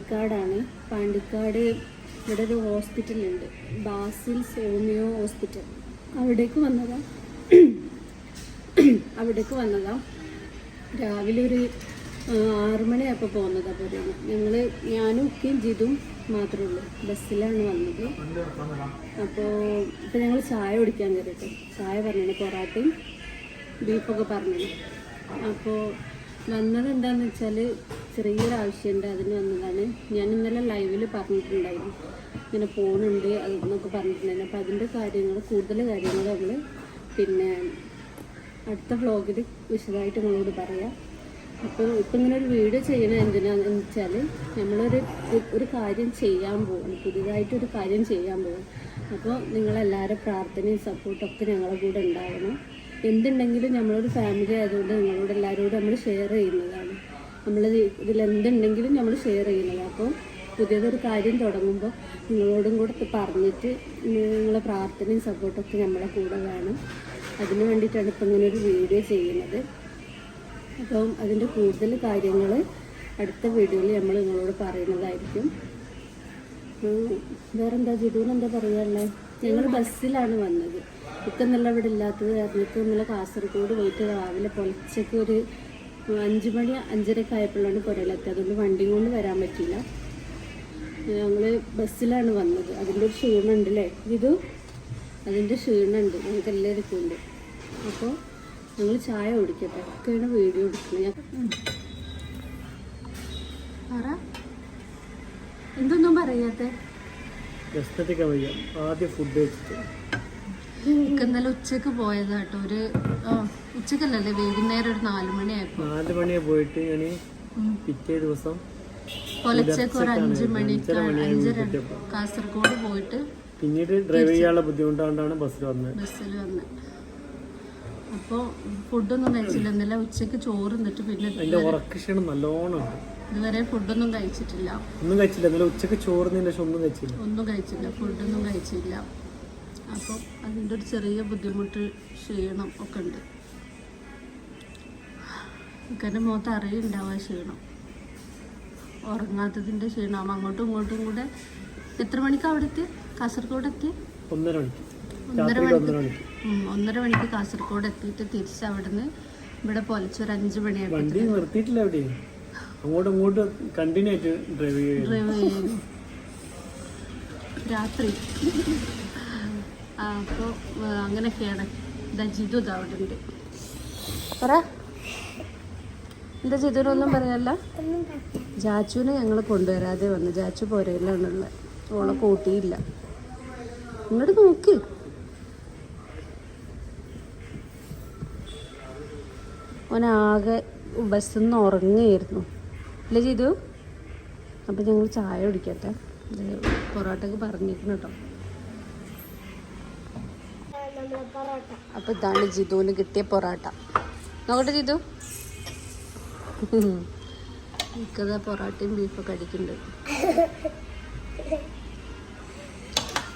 പാണ്ടിക്കാടാണ്. പാണ്ടിക്കാട് ഇവിടെ ഒരു ഹോസ്പിറ്റലുണ്ട് ബാസിൽ സോമിയോ ഹോസ്പിറ്റൽ അവിടേക്ക് വന്നതാ. അവിടേക്ക് വന്നതാ. രാവിലെ ഒരു ആ, ആറ് മണിയായപ്പോൾ പോകുന്നതാ പോരുന്നത് ഞങ്ങൾ ഞാനും ഒക്കെയും ജിതും മാത്രമേ ഉള്ളൂ. ബസ്സിലാണ് വന്നത്. അപ്പോൾ ഇപ്പം ഞങ്ങൾ ചായ കുടിക്കാൻ കയറിയിട്ട് ചായ പറഞ്ഞു പൊറാട്ടയും ബീഫൊക്കെ പറഞ്ഞു അപ്പോൾ വന്നത് എന്താണെന്ന് വെച്ചാൽ ചെറിയൊരു ആവശ്യമുണ്ട് അതിന് വന്നതാണ്. ഞാൻ ഇന്നലെ ലൈവിൽ പറഞ്ഞിട്ടുണ്ടായിരുന്നു. ഇങ്ങനെ പോകുന്നുണ്ട് അതെന്നൊക്കെ പറഞ്ഞിട്ടുണ്ടായിരുന്നു. അപ്പോൾ അതിന്റെ കാര്യങ്ങൾ കൂടുതൽ കാര്യങ്ങൾ നമ്മൾ പിന്നെ അടുത്ത വ്ളോഗിൽ വിശദമായിട്ട് നിങ്ങളോട് പറയാം. അപ്പോൾ ഇപ്പം ഇങ്ങനെ ഒരു വീഡിയോ ചെയ്യണത് എന്തിനാന്ന് വെച്ചാൽ നമ്മളൊരു ഒരു കാര്യം ചെയ്യാൻ പോകും പുതിയതായിട്ടൊരു കാര്യം ചെയ്യാൻ പോകും അപ്പോൾ നിങ്ങളെല്ലാവരും പ്രാർത്ഥനയും സപ്പോർട്ടൊക്കെ ഞങ്ങളുടെ കൂടെ ഉണ്ടാവണം. എന്തുണ്ടെങ്കിലും നമ്മളൊരു ഫാമിലി ആയതുകൊണ്ട് നിങ്ങളോട് എല്ലാവരോടും നമ്മൾ ഷെയർ ചെയ്യുന്നതാണ്. നമ്മൾ ഇതിൽ എന്തുണ്ടെങ്കിലും നമ്മൾ ഷെയർ ചെയ്യുന്നത് അപ്പോൾ പുതിയതൊരു കാര്യം തുടങ്ങുമ്പോൾ നിങ്ങളോടും കൂടെ പറഞ്ഞിട്ട് നിങ്ങളെ പ്രാർത്ഥനയും സപ്പോർട്ടൊക്കെ നമ്മളെ കൂടെ വേണം. അതിന് വേണ്ടിയിട്ടാണ് ഇപ്പം ഇങ്ങനെ ഒരു വീഡിയോ ചെയ്യുന്നത്. അപ്പം അതിന്റെ കൂടുതൽ കാര്യങ്ങൾ അടുത്ത വീഡിയോയിൽ നമ്മൾ നിങ്ങളോട് പറയുന്നതായിരിക്കും. വേറെന്താ ജിതുവിന് എന്താ പറയാനുള്ളത് ഞങ്ങൾ ബസ്സിലാണ് വന്നത്. ഇപ്പം നല്ല ഇവിടെ ഇല്ലാത്തത് ഇപ്പം ഇന്നലെ കാസർഗോഡ് പോയിട്ട് രാവിലെ പൊലച്ചയ്ക്ക് ഒരു അഞ്ച് മണി അഞ്ചരക്ക് ആയപ്പോഴാണ് പുരയിലെത്തിയത് അതുകൊണ്ട് വണ്ടി കൊണ്ട് വരാൻ പറ്റില്ല ഞങ്ങൾ ബസ്സിലാണ് വന്നത്. അതിന്റെ ഒരു ക്ഷീണമുണ്ട് അല്ലേ ഇതു അതിന്റെ ക്ഷീണമുണ്ട്. ഞങ്ങൾക്ക് എല്ലാവർക്കും ഉണ്ട്. അപ്പോൾ ഞങ്ങൾ ചായ കുടിക്കട്ടെ. ഒക്കെയാണ് വീഡിയോ എടുക്കുന്നത്. ഞാൻ എന്തൊന്നും പറയാത്തെ? ആദ്യം ഫുഡ് കഴിച്ചിട്ട്. എനിക്ക് ഇന്നലെ ഉച്ചയ്ക്ക് പോയതാ കേട്ടോ. ഒരു ഉച്ചക്കല്ലേ ഉച്ചക്കല്ലല്ലേ? വൈകുന്നേരം ഒരു നാലു മണിയായപ്പോ. നാല് പോയിട്ട് ഞാൻ പിറ്റേ ദിവസം പൊലച്ചക്ക് ഒരു അഞ്ചു മണിക്ക് അഞ്ചര കാസർഗോഡ് പോയിട്ട് പിന്നീട് ഡ്രൈവ് ചെയ്യാനുള്ള ബുദ്ധിമുട്ടാണ് ബസ്സിൽ വന്നത് ബസ്സിൽ വന്ന്. അപ്പോൾ ഫുഡൊന്നും കഴിച്ചില്ല. ഇന്നലെ ഉച്ചയ്ക്ക് ചോറ് എന്നിട്ട് പിന്നെ അതിന്റെ നല്ലോണം ഇതുവരെ ഫുഡൊന്നും കഴിച്ചിട്ടില്ല. ഒന്നും കഴിച്ചില്ല. ഇന്നലെ ഉച്ചയ്ക്ക് ചോറ് ശേഷം ഒന്നും കഴിച്ചില്ല. ഒന്നും കഴിച്ചില്ല. ഫുഡൊന്നും കഴിച്ചില്ല. അപ്പോൾ അതിന്റെ ഒരു ചെറിയ ബുദ്ധിമുട്ട് ക്ഷീണം ഒക്കെ ഉണ്ട്. എനിക്കെന്റെ മുഖത്ത് അറിയുണ്ടാവുക ക്ഷീണം. ഉറങ്ങാത്തതിന്റെ ക്ഷീണം അങ്ങോട്ടും ഇങ്ങോട്ടും കൂടെ എത്ര മണിക്ക് അവിടെ എത്തി കാസർഗോഡ് എത്തി ഒന്നര മണിക്ക്. ഒന്നര മണിക്ക്. ഒന്നര മണിക്ക് കാസർഗോഡ് എത്തിയിട്ട് തിരിച്ച് അവിടുന്ന് ഇവിടെ പൊലച്ചൊരു അഞ്ച് മണിയായി വണ്ടി നിർത്തിയിട്ടില്ല അവിടെ. അങ്ങോട്ടും ഇങ്ങോട്ടും കണ്ടിന്യൂ ആയിട്ട് ഡ്രൈവ് ഡ്രൈവ് രാത്രി. അപ്പോൾ അങ്ങനെയൊക്കെയാണ് ഇതാ ജിതു ഇതാ പറ. എന്താ ജിതുവിനൊന്നും പറയാല്ല ജാച്ചുവിനെ ഞങ്ങൾ കൊണ്ടുവരാതെ വന്നു. ജാച്ചു പോരയിലാണുള്ളത് ഓളെ കൂട്ടിയില്ല. ഇങ്ങോട്ട് നോക്ക്. ഓനാകെ ബസ്സിൽ നിന്ന് ഉറങ്ങുകയായിരുന്നു അല്ലേ ജിതു? അപ്പം ഞങ്ങൾ ചായ കുടിക്കട്ടെ. പൊറോട്ടക്ക് പറഞ്ഞിരിക്കണം കേട്ടോ അപ്പം ഇതാണ് ജിതുവിന് കിട്ടിയ പൊറോട്ട. നോക്കട്ടെ ജിതു. എനിക്കത് പൊറോട്ടയും ബീഫൊക്കെ അടിക്കുന്നുണ്ട്.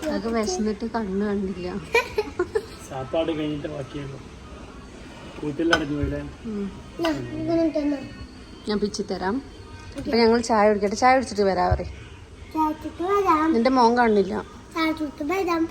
അതൊക്കെ വിശന്നിട്ട് കണ്ണ് കണ്ടില്ല സാപ്പാട് കഴിഞ്ഞിട്ട് ബാക്കിയുള്ളൂ. ഞാൻ പിച്ചി തരാം. അപ്പൊ ഞങ്ങൾ ചായ കുടിക്കട്ടെ. ചായ കുടിച്ചിട്ട് വരാം പറയും. നിന്റെ മോൻ കാണില്ല. വരാം.